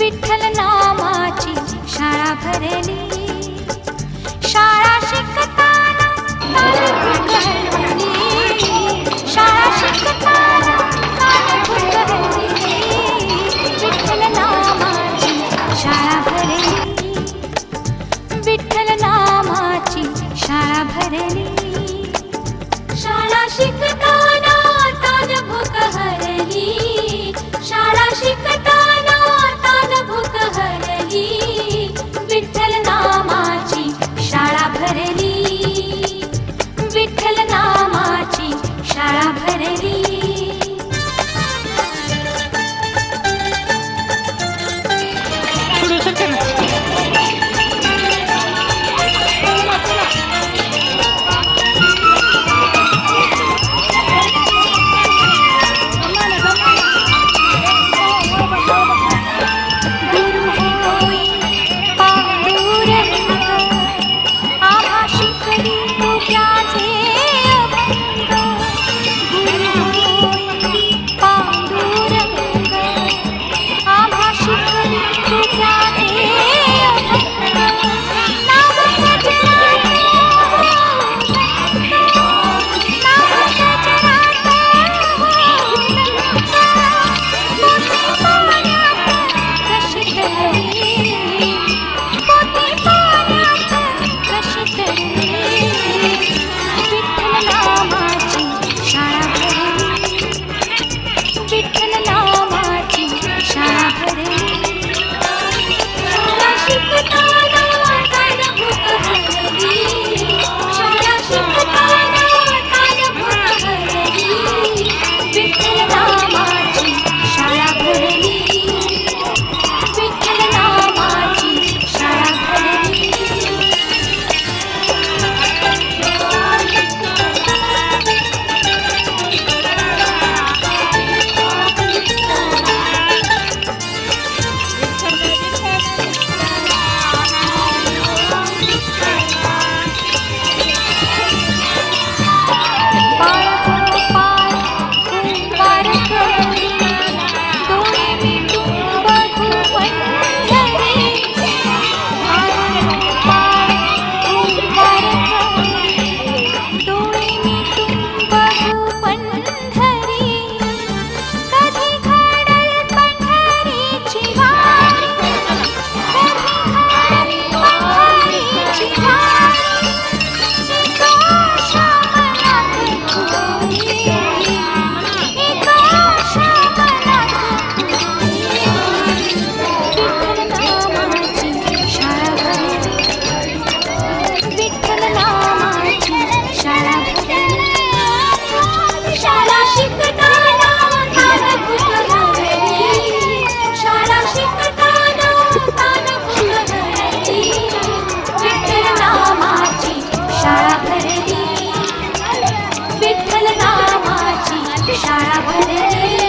विठ्ठल नामाची शाळा भरली. शाळा शिकताना शाळा शिकताना विठ्ठल नामाची शाळा भरली. विठ्ठल नामाची शाळा भरली. शाळा शिकता সারা ঘরে